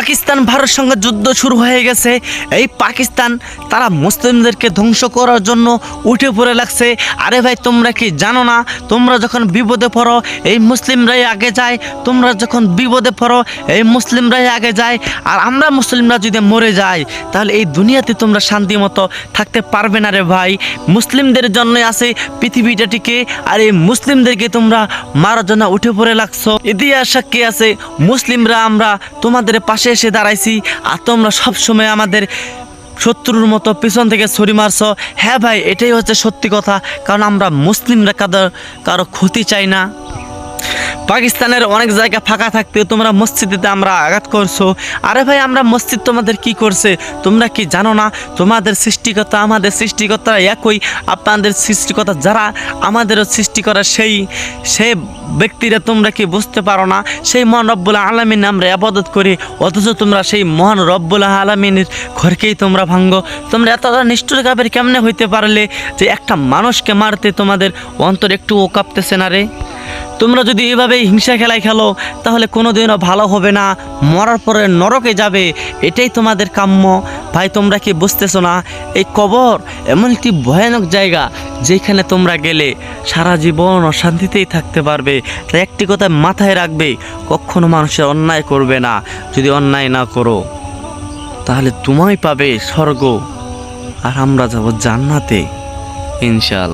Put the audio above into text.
পাকিস্তান ভারত সঙ্গে যুদ্ধ শুরু হয়ে গেছে। এই পাকিস্তান, তারা মুসলিমদেরকে ধ্বংস করার জন্য উঠে পড়ে লাগছে। আরে ভাই, তোমরা কি জানো না? তোমরা যখন বিপদে পড়ো, এই মুসলিমরাই আগে যায়। তোমরা যখন বিপদে পড়ো, এই মুসলিমরাই আগে যায়। আর আমরা মুসলিমরা যদি মরে যাই, তাহলে এই দুনিয়াতে তোমরা শান্তি মতো থাকতে পারবে না রে ভাই। মুসলিমদের জন্য আছে পৃথিবীটাটিকে আর এই মুসলিমদেরকে তোমরা মারার জন্য উঠে পড়ে লাগছো। ইতিহাস সাক্ষী আছে? মুসলিমরা, আমরা তোমাদের পাশে এসে দাঁড়াইছি আর তোমরা সবসময় আমাদের শত্রুর মতো পিছন থেকে ছড়ি মারছ। হ্যাঁ ভাই, এটাই হচ্ছে সত্যি কথা। কারণ আমরা মুসলিমরা কারও কারও ক্ষতি চাই না। পাকিস্তানের অনেক জায়গা ফাঁকা থাকতে তোমরা মসজিদেতে আমরা আঘাত করছ। আরে ভাই, আমরা মসজিদ তোমাদের কি করছে? তোমরা কি জানো না? তোমাদের সৃষ্টিকর্তা, আমাদের সৃষ্টিকর্তারা একই। আপনাদের সৃষ্টিকর্তা যারা, আমাদেরও সৃষ্টি করা সেই সেই ব্যক্তিরা তোমরা কি বুঝতে পারো না? সেই মহান রব্বুল আলমিন আমরা আবাদত করি। অথচ তোমরা সেই মহান রব্বুল আলমিনের ঘরকেই তোমরা ভাঙ্গো তোমরা এতটা নিষ্ঠুর কাপের কেমনে হইতে পারলে যে একটা মানুষকে মারতে তোমাদের অন্তর একটু ও কাঁপতেছে না রে? তোমরা যদি এভাবেই হিংসা খেলায় খেলো, তাহলে কোনোদিনও ভালো হবে না, মরার পরে নরকে যাবে, এটাই তোমাদের কাম্য। ভাই, তোমরা কি বুঝতেছো না? এই কবর এমন একটি ভয়ানক জায়গা, যেখানে তোমরা গেলে সারা জীবন অশান্তিতেই থাকতে পারবে। তাই একটি কথা মাথায় রাখবে, কখনো মানুষের অন্যায় করবে না। যদি অন্যায় না করো, তাহলে তোমায় পাবে স্বর্গ, আর আমরা যাব জান্নাতে ইনশাল